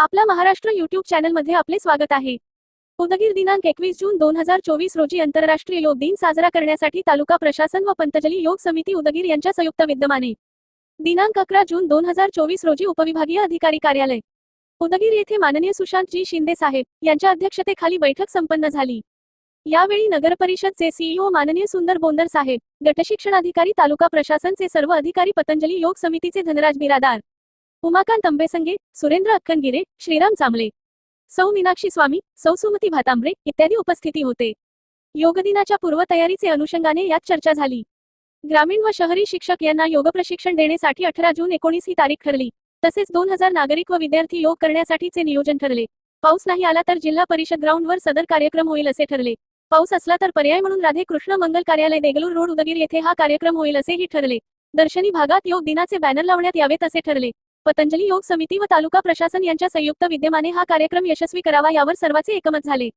आपला महाराष्ट्र युट्यूब चॅनलमध्ये आपले स्वागत आहे. उदगीर दिनांक एकवीस जून दोन हजार चोवीस रोजी आंतरराष्ट्रीय योग दिन साजरा करण्यासाठी तालुका प्रशासन व पंतजली योग समिती उदगीर यांच्या संयुक्त विद्यमाने. दिनांक अकरा जून दोन हजार चोवीस रोजी उपविभागीय अधिकारी कार्यालय. उदगीर येथे माननीय सुशांतजी शिंदे साहेब यांच्या अध्यक्षतेखाली बैठक संपन्न झाली. यावेळी नगरपरिषदचे सीईओ माननीय सुंदर बोंदर साहेब गटशिक्षणाधिकारी तालुका प्रशासनचे सर्व अधिकारी पतंजली योग समितीचे धनराज बिरादार उमाकांत तंबेसंगे सुरेंद्र अक्कनगिरे श्रीराम चांबले सौ मीनाक्षी स्वामी सौ सुमती भातांबरे इत्यादी उपस्थिती होते. योगदिनाच्या पूर्वतयारीचे अनुषंगाने यात चर्चा झाली. ग्रामीण व शहरी शिक्षक यांना योग प्रशिक्षण देण्यासाठी अठरा जून एकोणीस ही तारीख ठरली. तसेच दोन हजार नागरिक व विद्यार्थी योग करण्यासाठीचे नियोजन ठरले. पाऊस नाही आला तर जिल्हा परिषद ग्राउंडवर सदर कार्यक्रम होईल असे ठरले. पाऊस असला तर पर्याय म्हणून राधे कृष्ण मंगल कार्यालय देगलूर रोड उदगीर येथे हा कार्यक्रम होईल असेही ठरले. दर्शनी भागात योग दिनाचे बॅनर लावण्यात यावेत असे ठरले. पतंजली योग समिती व तालुका प्रशासन यांच्या संयुक्त विद्यमाने हा कार्यक्रम यशस्वी करावा यावर सर्वांचे एकमत झाले.